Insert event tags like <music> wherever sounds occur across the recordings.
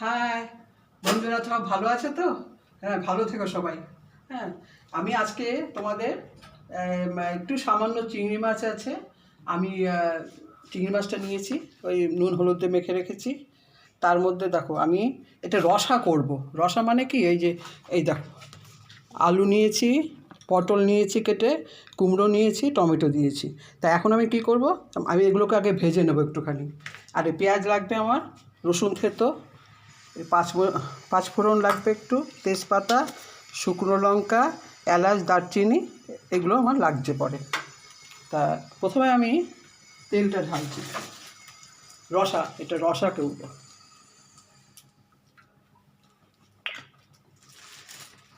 High বন্ধুরা, তোমার ভালো আছে তো? হ্যাঁ ভালো থেকো সবাই। হ্যাঁ আমি আজকে তোমাদের একটু সামান্য চিংড়ি মাছ আছে। আমি চিংড়ি মাছটা নিয়েছি, ওই নুন, হলুদ মেখে রেখেছি। তার মধ্যে দেখো, আমি এটা রসা করব। রসা মানে কি? এই যে, এই দেখো, আলু নিয়েছি, পটল নিয়েছি কেটে, কুমড়ো নিয়েছি, টমেটো দিয়েছি। তা এখন আমি কি করব? আমি এগুলোকে আগে ভেজে নেব একটুখানি। আর, পেঁয়াজ লাগবে আমার, রসুন খেতো পাঁচ ফো- পাঁচ ফোড়ন লাগবে একটু, তেজপাতা, শুকনো লঙ্কা, এলাচ, দারচিনি, এগুলো আমার লাগছে পরে। তা প্রথমে আমি তেলটা ঢালছি। রসা, এটা রসা করব।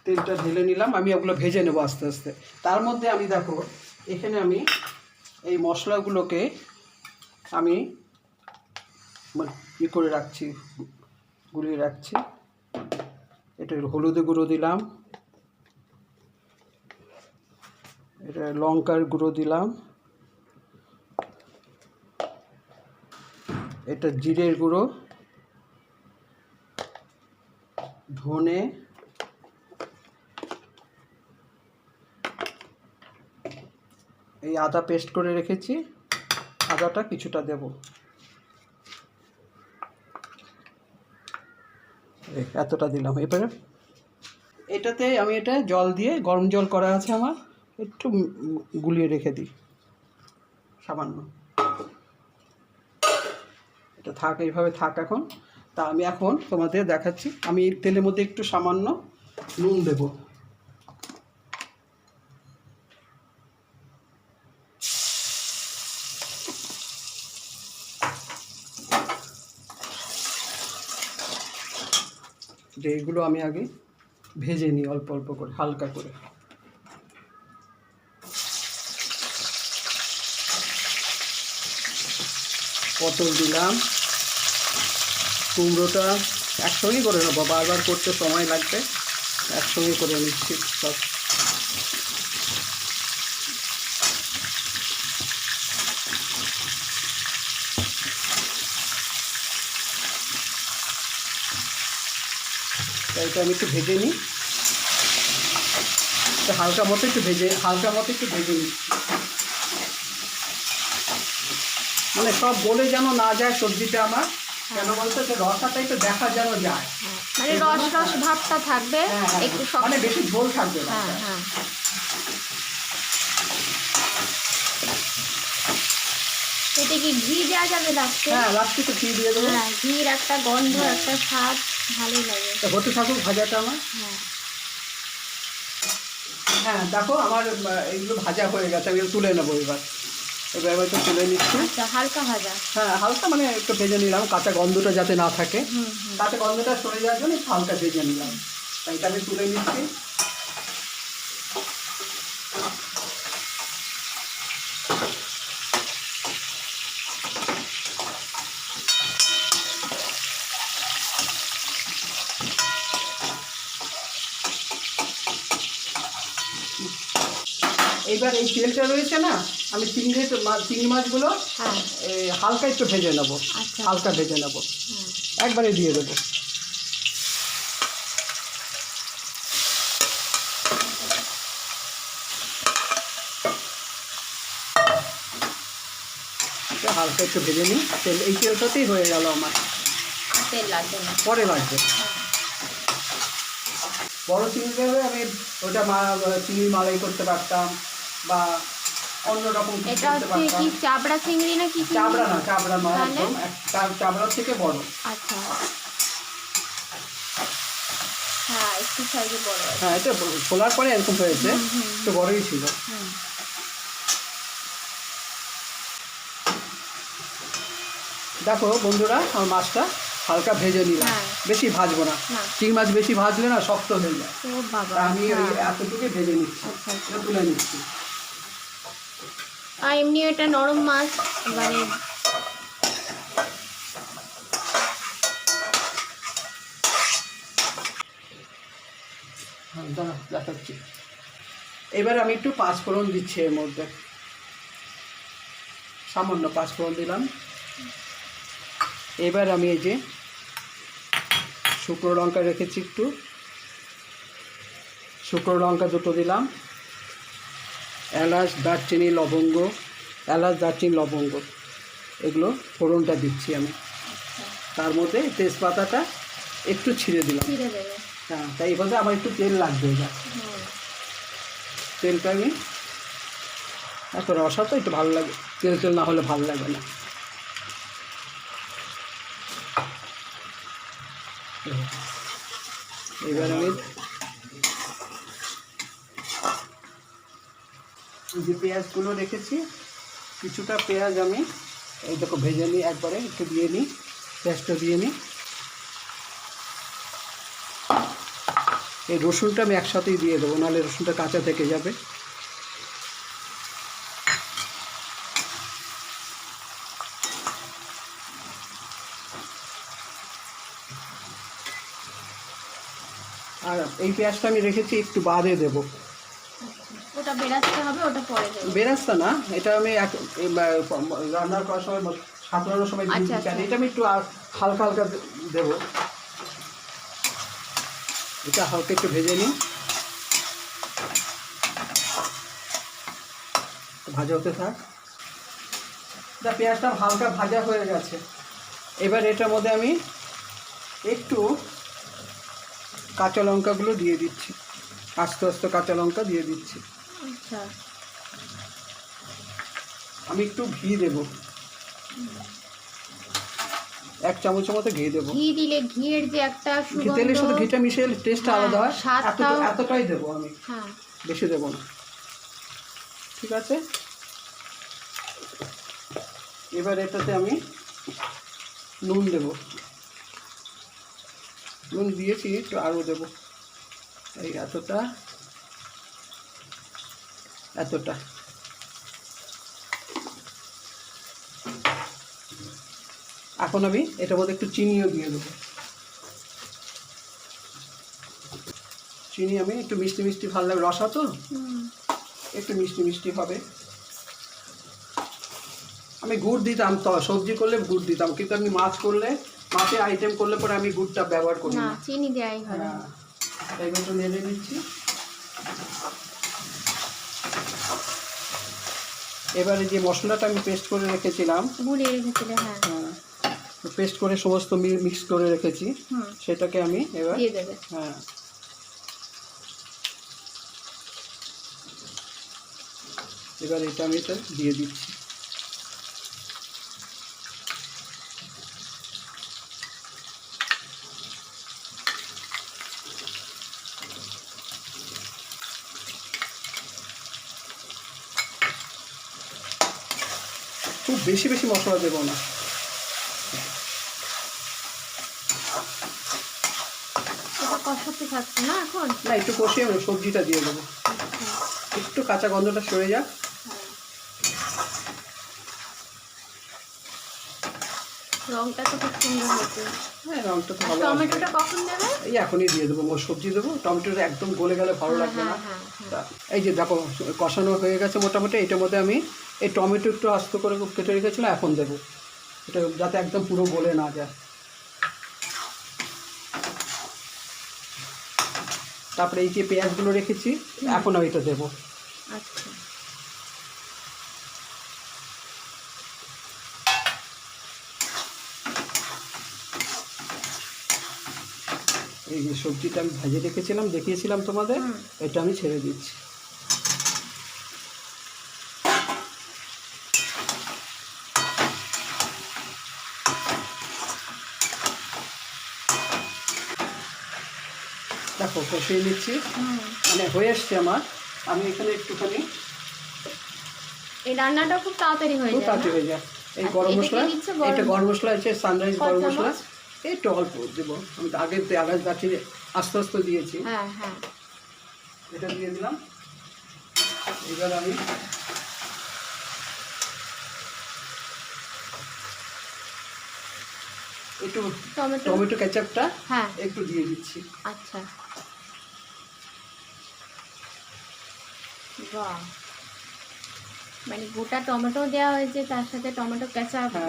তেলটা ঢেলে নিলাম, আমি ওগুলো ভেজে নেব আস্তে আস্তে। তার মধ্যে আমি দেখো, এখানে আমি এই মশলাগুলোকে আমি মানে ই করে রাখছি। গুলিয়ে রাখছি। এটা হলুদে গুঁড়ো দিলাম। এটা লঙ্কার গুঁড়ো দিলাম। এটা জিরের গুঁড়ো। ধনে। এই আদা পেস্ট করে রেখেছি। আদাটা কিছুটা দেব। এতটা দিলাম। এবারে? এটাতে আমি এটা জল দিয়ে, গরম জল করা আছে আমার, একটু গুলিয়ে রেখে দিই। সামান্য। এটা থাক, এইভাবে থাক এখন। তা আমি এখন তোমাদের দেখাচ্ছি। আমি তেলের মধ্যে একটু সামান্য নুন দেবো। যে এগুলো আমি আগে ভেজে নিই অল্প অল্প করে, হালকা করে। পটল দিলাম। কুমড়োটা একসঙ্গে করে নেব, বারবার করতে সময় লাগবে, একসঙ্গে করে নিচ্ছি সব। এটা আমি একটু ভেজে নিই। একটু হালকা মতো একটু ভেজে হালকা মতো একটু ভেজে নিচ্ছি মানে সব বলে যেন না যায় সবজিটা আমার। কেন বলতো? যে রসাটা একটু দেখা যেন যায়। মানে রস রস ভাবটা থাকবে হ্যাঁ, হ্যাঁ, একটু হ্যাঁ। মানে বেশি ঝোল থাকবে হ্যাঁ হ্যাঁ। এতে কি ঘি দেওয়া যাবে লাস্টে? হ্যাঁ লাস্টে তো ঘি দিয়ে দেবো। হ্যাঁ ঘির একটা গন্ধ একটা স্বাদ। ভালোই লাগে। তা হতে থাকুক ভাজাটা আমার। হ্যাঁ। হ্যাঁ দেখো আমার এইগুলো ভাজা হয়ে গেছে আমি তুলে নেব এবার। এবার এবার একটু তুলে নিচ্ছি। আচ্ছা হালকা ভাজা। হ্যাঁ হালকা মানে একটু ভেজে নিলাম কাঁচা গন্ধটা যাতে না থাকে। কাঁচা গন্ধটা সরে যাওয়ার জন্য হালকা ভেজে নিলাম। তাই এটা আমি তুলে নিচ্ছি। এইবার এই তেলটা রয়েছে না আমি চিংড়ি চিংড়ি মাছগুলো হ্যাঁ। হালকা একটু ভেজে নেব। আচ্ছা। হালকা ভেজে নেব। একবারে দিয়ে দেবো। হালকা একটু ভেজে নিই। তেল এই তেলটাতেই হয়ে গেল আমার। তেল লাগবে না। পরে লাগবে। বড় চিংড়ি আমি ওটা মা চিংড়ি মালাই করতে পারতাম। বা অন্য রকম কিছু এটা হচ্ছে কি চাবড়া চিংড়ি না কি চাবড়া না চাবড়া একদম এক- চা- চাবড়ার থেকে বড়। আচ্ছা। হ্যাঁ একটু সাইজে বড় হ্যাঁ এটা খোলার পরে এরকম হয়েছে হুম, হুম, বড়ই ছিল। দেখো বন্ধুরা আমার মাছটা হালকা ভেজে নিলাম। হ্যাঁ। বেশি ভাজবো না। চিংড়ি মাছ বেশি ভাজলে না শক্ত হয়ে যায়। আমি ওই হ্যাঁ। ভেজে নিচ্ছি। আচ্ছা, আচ্ছা। তুলে নিচ্ছি। আর এমনি এটা নরম মাছ মানে দেখাচ্ছি। এবার আমি একটু পাঁচফোড়ন দিচ্ছি এর মধ্যে। সামান্য পাঁচফোড়ন দিলাম। এবার আমি এই যে শুকনো লঙ্কা রেখেছি একটু। শুকনো লঙ্কা দুটো দিলাম। এলাচ দারচিনি লবঙ্গ এলাচ দারচিনি লবঙ্গ। এগুলো ফোড়নটা দিচ্ছি আমি। তার মধ্যে তেজপাতাটা একটু ছিঁড়ে দিলাম। হ্যাঁ তাই এইভাবে আবার একটু তেল লাগবে এটা তেলটা আমি এত রসা তো একটু ভালো লাগে তেল তেল না হলে ভালো লাগবে না। এবার আমি যে পেঁয়াজগুলো রেখেছি, কিছুটা পেঁয়াজ আমি এই দেখো ভেজে নিই একবারে, একটু দিয়ে নিই, পেঁয়াজটা দিয়ে নিই। এই রসুনটা আমি একসাথেই দিয়ে দেবো, নাহলে রসুনটা কাঁচা থেকে যাবে। আর এই পেঁয়াজটা আমি রেখেছি, একটু বাদে দেবো। বেরাতে হবে ওটা পরে দেবে বেরাস্তা না এটা আমি রান্নার করার সময় সাঁতরানোর সময় আচ্ছা, আচ্ছা। এটা আমি একটু হালকা হালকা দেবো। এটা হালকা একটু ভেজে নিই। ভাজা হতে থাক। দা পেঁয়াজটা হালকা ভাজা হয়ে গেছে। এবার এটার মধ্যে আমি একটু কাঁচা লঙ্কাগুলো দিয়ে দিচ্ছি। আস্তে আস্তে কাঁচা লঙ্কা দিয়ে দিচ্ছি। আচ্ছা। আমি একটু ঘি দেব। এক চামচের মতো ঘি দেবো। ঘি দিলে ঘিয়ের যে একটা ঘি তেলের সাথে ঘিটা মিশিয়ে টেস্টটা হ্যাঁ, আলাদা হয়। স্বাদটাও- এতটাই দেবো আমি। হ্যাঁ। বেশি দেবো না। ঠিক আছে? এবার এটাতে আমি নুন দেব। নুন দিয়েছি একটু আরও দেবো। এই এতটা এতটা। এখন আমি এটার মধ্যে একটু চিনিও দিয়ে দেবো। চিনি আমি একটু মিষ্টি মিষ্টি ভালো লাগে। রসা তো? একটু মিষ্টি মিষ্টি হবে। আমি গুড় দিতাম তো সবজি করলে গুড় দিতাম। কিন্তু আমি মাছ করলে মাছের আইটেম করলে পরে আমি গুড়টা ব্যবহার করি চিনি দেয়াই হবে হ্যাঁ এইবার তো নেড়ে নিচ্ছি এবারে যে মশলাটা আমি পেস্ট করে রেখেছিলাম গুলিয়ে রেখেছিলে হ্যাঁ। পেস্ট করে সমস্ত মিক্স করে রেখেছি হুম। সেটাকে আমি এবার দিয়ে দেবে। হ্যাঁ। এবার এটা আমি এটা দিয়ে দিচ্ছি। বেশি বেশি মশলা দেবো না। কষাতে থাকছে না এখন? না একটু কষিয়ে আমি সবজিটা দিয়ে দেবো। একটু কাঁচা গন্ধটা সরে যাক। রংটা তো খুব সুন্দর হয়েছে। হ্যাঁ রঙটা তো ভালো টমেটোটা কখন দেবে? এই এখনই দিয়ে দেবো সবজি দেবো। টমেটোটা একদম গলে গেলে ভালো লাগবে না। হ্যাঁ হ্যাঁ হ্যাঁ এই যে দেখো কষানো হয়ে গেছে মোটামুটি। এটার মধ্যে আমি এই টমেটো একটু আস্ত করে কেটে রেখেছিলাম এখন দেবো। এটা যাতে একদম পুরো গলে না যায়। তারপরে এই যে পেঁয়াজগুলো রেখেছি এখন আমি এটা দেবো। আচ্ছা। এই যে সবজিটা আমি ভেজে রেখেছিলাম দেখিয়েছিলাম তোমাদের এটা আমি ছেড়ে দিচ্ছি। দেখো কষিয়ে নিচ্ছি। মানে হয়ে এসছে আমার। আমি এখানে একটুখানি এই রান্নাটা খুব তাড়াতাড়ি হয়ে যায় তাড়াতাড়ি হয়ে যায়। এই গরম মশলা? এটা গরম মশলা আছে সানরাইজ গরম মশলা। একটু অল্প দেবো। আমি আগে আলাদা গাছি আস্তে আস্তে দিয়েছি। হ্যাঁ হ্যাঁ। এটা দিয়ে দিলাম। এবার আমি একটু টমেটো। টমেটো কেচাপটা হ্যাঁ। একটু দিয়ে দিচ্ছি। আচ্ছা। মানে গোটা টমেটো দেওয়া হয়েছে তার সাথে টমেটো কেঁচা হ্যাঁ,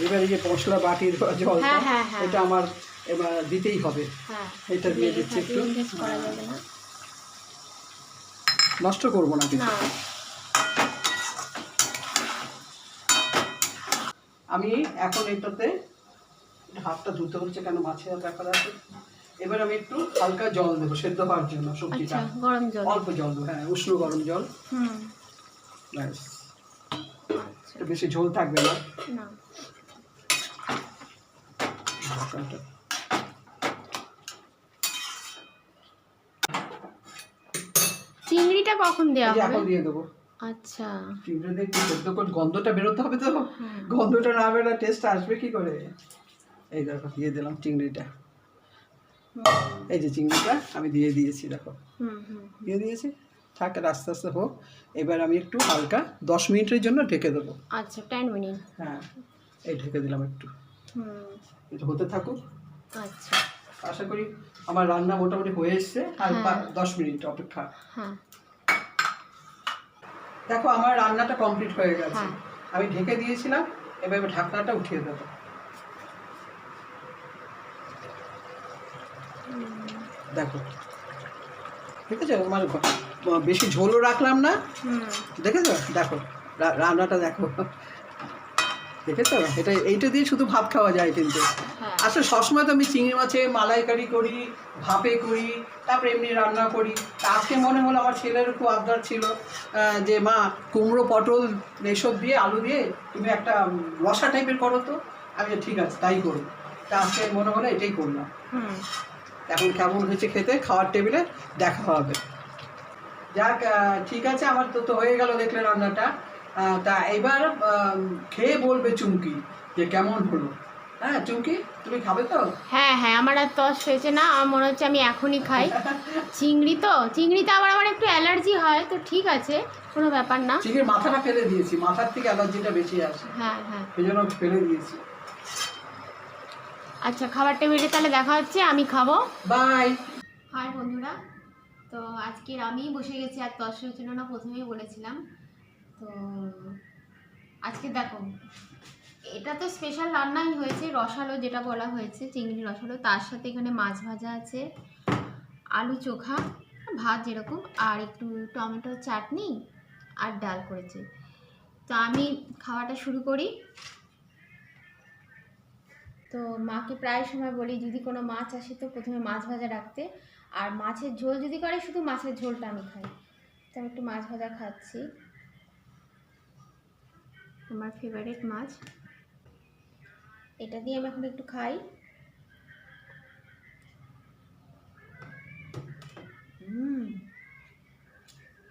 এবার এই যে মশলা বাটির জল হ্যাঁ, হ্যাঁ, এটা আমার এবার দিতেই হবে। এটা দিয়ে দিচ্ছি একটু। নষ্ট করব না কিন্তু। আমি এখন এটাতে হাতটা ধুতে হচ্ছে কেন মাছের ব্যাপার আছে। এবার আমি একটু হালকা জল দেবো সেদ্ধ হওয়ার জন্য সবজিটা। আচ্ছা গরম জল। অল্প জল দেবো হ্যাঁ উষ্ণ গরম জল। হুম। ব্যাস। আচ্ছা। বেশি ঝোল থাকবে না? না। চিংড়িটা কখন দেওয়া হবে? এখন দিয়ে দেবো। আচ্ছা। চিংড়ি দিয়ে একটু সেদ্ধ করে গন্ধটা বেরোতে হবে তো। গন্ধটা না বেরো টেস্ট আসবে কি করে? এই দেখো দিয়ে দিলাম চিংড়িটা। এই যে চিংড়িটা আমি দিয়ে দিয়েছি দেখো। দিয়ে দিয়েছি থাক আস্তে আস্তে হোক। এবার আমি একটু হালকা দশ মিনিটের জন্য ঢেকে দেবো। আচ্ছা টেন মিনিট হ্যাঁ এই ঢেকে দিলাম একটু। এটা হতে থাকুক। আচ্ছা। আশা করি আমার রান্না মোটামুটি হয়ে এসছে। আর হ্যাঁ। দশ মিনিট অপেক্ষা। হ্যাঁ। দেখো আমার রান্নাটা কমপ্লিট হয়ে গেছে। হ্যাঁ। আমি ঢেকে দিয়েছিলাম এবার ঢাকনাটা উঠিয়ে দেবো। দেখো ঠিক আছে? আমার বেশি ঝোলও রাখলাম না। দেখেছ? দেখো রান্নাটা দেখো। দেখেছ? এটা এইটা দিয়ে শুধু ভাত খাওয়া যায় কিন্তু। হ্যাঁ। আসলে সবসময় তো আমি চিংড়ি মাছে মালাইকারি করি ভাপে করি তারপরে এমনি রান্না করি। তা আজকে মনে হলো আমার ছেলের খুব আবদার ছিল যে মা কুমড়ো পটল এসব দিয়ে আলু দিয়ে তুমি একটা রসা টাইপের করো তো। আমি ঠিক আছে তাই করো তা আজকে মনে হলো এটাই করলাম। হুম। এখন কেমন হয়েছে খেতে খাওয়ার টেবিলে দেখা হবে। যাক ঠিক আছে আমার তো তো হয়ে গেল দেখলে রান্নাটা। তা এবার খেয়ে বলবে চুমকি যে কেমন হলো। হ্যাঁ চুমকি তুমি খাবে তো? হ্যাঁ হ্যাঁ আমার আর তস হয়েছে না আমার মনে হচ্ছে আমি এখনই খাই। <laughs> চিংড়ি তো চিংড়িতে আবার আমার একটু অ্যালার্জি হয় তো ঠিক আছে কোনো ব্যাপার না। চিংড়ির মাথাটা ফেলে দিয়েছি মাথার থেকে অ্যালার্জিটা বেশি আসে। হ্যাঁ হ্যাঁ। সেই জন্য ফেলে দিয়েছি। আচ্ছা খাবার টেবিলে তাহলে দেখা হচ্ছে আমি খাব। বাই। হাই বন্ধুরা তো আজকের আমিই বসে গেছি আর তস ছিল না প্রথমেই বলেছিলাম। তো আজকে দেখো এটা তো স্পেশাল রান্নাই হয়েছে রসালো যেটা বলা হয়েছে, চিংড়ি রসালো। তার সাথে এখানে মাছ ভাজা আছে, আলু চোখা, ভাত যেরকম, আর একটু টমেটো চাটনি আর ডাল করেছে। তো আমি খাওয়াটা শুরু করি। তো মাকে প্রায় সময় বলি, যদি কোনো মাছ আসে তো প্রথমে মাছ ভাজা রাখতে। আর মাছের ঝোল যদি করে, শুধু মাছের ঝোলটা আমি খাই। তো আমি একটু মাছ ভাজা খাচ্ছি। আমার ফেভারিট মাছ। এটা দিয়ে আমি এখন একটু খাই। হুম,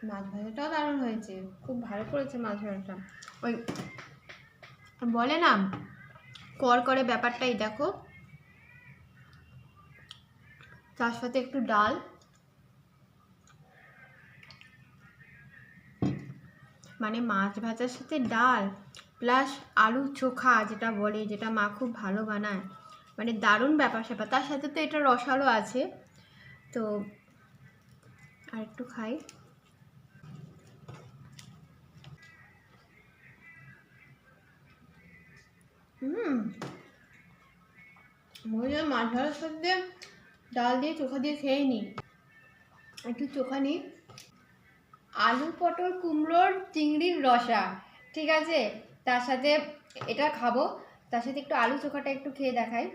মাছ ভাজাটাও দারুণ হয়েছে। খুব ভালো করেছে মাছ ভাজাটা। ওই, বলে না, কর করে ব্যাপারটাই দেখো। তার সাথে একটু ডাল। মানে মাছ ভাজার সাথে ডাল। প্লাস আলু চোখা যেটা বলে, যেটা মা খুব ভালো বানায়। মানে দারুণ ব্যাপার স্যাপার। তার সাথে তো এটা রসালো আছে। তো আর একটু খাই। হুম। মনে মাছ ভাজার সাথে ডাল দিয়ে চোখা দিয়ে খেয়ে নিই একটু চোখা নিই। আলু পটল কুমড়োর চিংড়ির রসা। ঠিক আছে? তার সাথে এটা খাব। তার সাথে একটু আলু চোখাটা একটু খেয়ে দেখাই।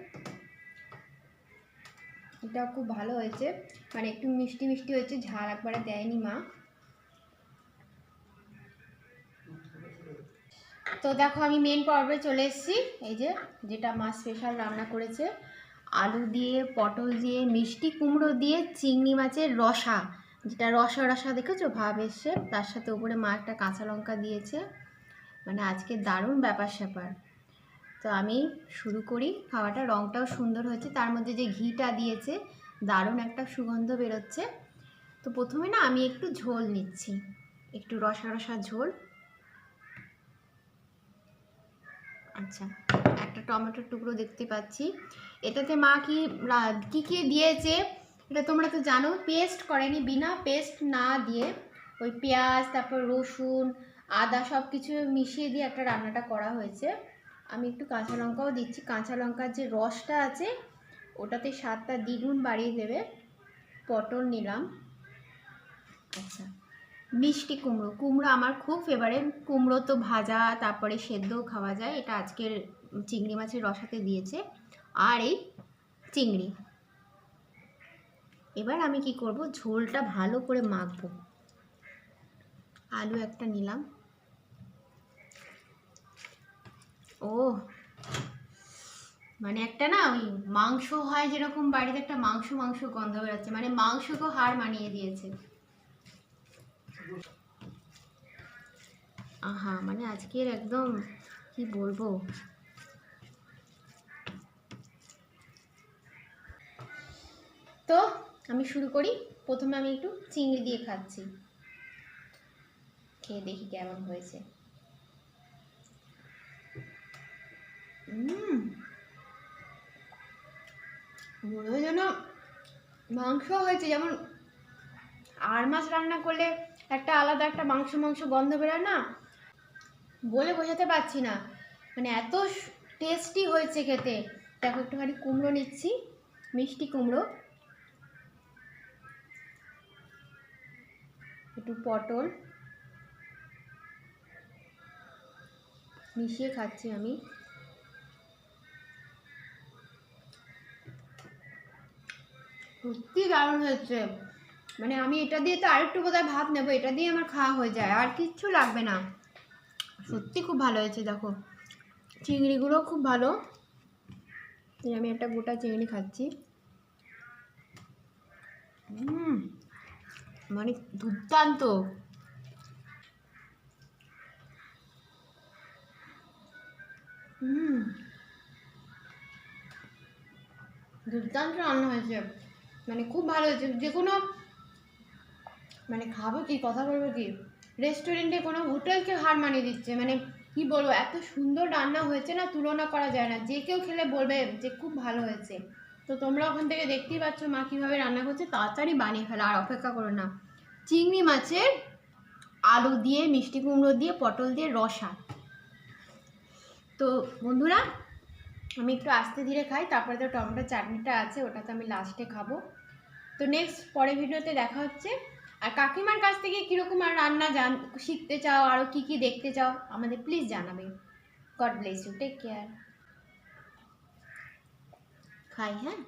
এটা খুব ভালো হয়েছে। মানে একটু মিষ্টি মিষ্টি হয়েছে, ঝাল একবারে দেয়নি মা। তো দেখো আমি মেন পর্বে চলে এসেছি। এই যে, যেটা মা স্পেশাল রান্না করেছে। আলু দিয়ে, পটল দিয়ে, মিষ্টি কুমড়ো দিয়ে, চিংড়ি মাছের রসা। যেটা রসা রসা দেখেছ? ভাব এসছে। তার সাথে উপরে মা একটা কাঁচা লঙ্কা দিয়েছে। মানে আজকে দারুণ ব্যাপার স্যাপার। তো আমি শুরু করি, খাওয়াটা রঙটাও সুন্দর হয়েছে, তার মধ্যে যে ঘিটা দিয়েছে, দারুণ একটা সুগন্ধ বেরোচ্ছে। তো প্রথমে না আমি একটু ঝোল নিচ্ছি, একটু রসা রসা ঝোল। আচ্ছা একটা টমেটোর টুকরো দেখতে পাচ্ছি। এটাতে মা কি কি কি দিয়েছে, এটা তোমরা তো জানো, পেস্ট করেনি, বিনা পেস্ট না দিয়ে ওই পেঁয়াজ, তারপর রসুন আদা সব কিছু মিশিয়ে দিয়ে একটা রান্নাটা করা হয়েছে। আমি একটু কাঁচা লঙ্কাও দিচ্ছি। কাঁচা লঙ্কার যে রসটা আছে, ওটাতে স্বাদটা দ্বিগুণ বাড়িয়ে দেবে। পটল নিলাম। আচ্ছা মিষ্টি কুমড়ো। কুমড়ো আমার খুব ফেভারেট কুমড়ো তো ভাজা, তারপরে সেদ্ধও খাওয়া যায়। এটা আজকের চিংড়ি মাছের রসাতে দিয়েছে। আর এই চিংড়ি। এবার আমি কি করব? ঝোলটা ভালো করে মাখবো। আলু একটা নিলাম। ও। মানে একটা না ওই মাংস হয় যেরকম বাড়িতে একটা মাংস মাংস গন্ধ বেরোচ্ছে মানে মাংসকেও হার মানিয়ে দিয়েছে। আহা মানে আজকের একদম কি বলব? তো আমি শুরু করি। প্রথমে আমি একটু চিংড়ি দিয়ে খাচ্ছি। খেয়ে দেখি কেমন হয়েছে। মনে হয় যেন মাংস হয়েছে, যেমন আর মাছ রান্না করলে একটা আলাদা একটা মাংস মাংস গন্ধ বেরোয় না? বলে বোঝাতে পারছি না। মানে এত টেস্টি হয়েছে খেতে। দেখো, একটুখানি কুমড়ো নিচ্ছি, মিষ্টি কুমড়ো। একটু পটল। মিশিয়ে খাচ্ছি আমি। সত্যি দারুণ হয়েছে। মানে আমি এটা দিয়ে তো আরেকটু বোধহয় ভাত নেব, এটা দিয়ে আমার খাওয়া হয়ে যায়, আর কিচ্ছু লাগবে না। সত্যি খুব ভালো হয়েছে, দেখো। চিংড়িগুলো খুব ভালো। আমি একটা গোটা চিংড়ি খাচ্ছি। মানে দুর্দান্ত। দুর্দান্ত রান্না হয়েছে। মানে খুব ভালো হয়েছে যে কোনো মানে খাব কি, কথা বলব কি? রেস্টুরেন্টে কোনো হোটেলকে হার মানিয়ে দিচ্ছে। মানে কি বলব, এত সুন্দর রান্না হয়েছে না, তুলনা করা যায় না। যে কেউ খেলে বলবে যে খুব ভালো হয়েছে। তো তোমরা ওখান থেকে দেখতেই পাচ্ছ মা কীভাবে রান্না করছে। তাড়াতাড়ি বানিয়ে ফেলো, আর অপেক্ষা করো না। চিংড়ি মাছের আলু দিয়ে, মিষ্টি কুমড়ো দিয়ে, পটল দিয়ে, রসা। তো বন্ধুরা আমি একটু আস্তে ধীরে খাই, তারপরে তো টমেটো চাটনিটা আছে ওটা তো আমি লাস্টে খাব। তো নেক্সট পরের ভিডিওতে দেখা হচ্ছে। আর কাকিমার কাছ থেকে কীরকম আর রান্না জান, শিখতে চাও আরও কি কি দেখতে চাও, আমাদের প্লিজ জানাবে। God bless you take care খাই হ্যাঁ?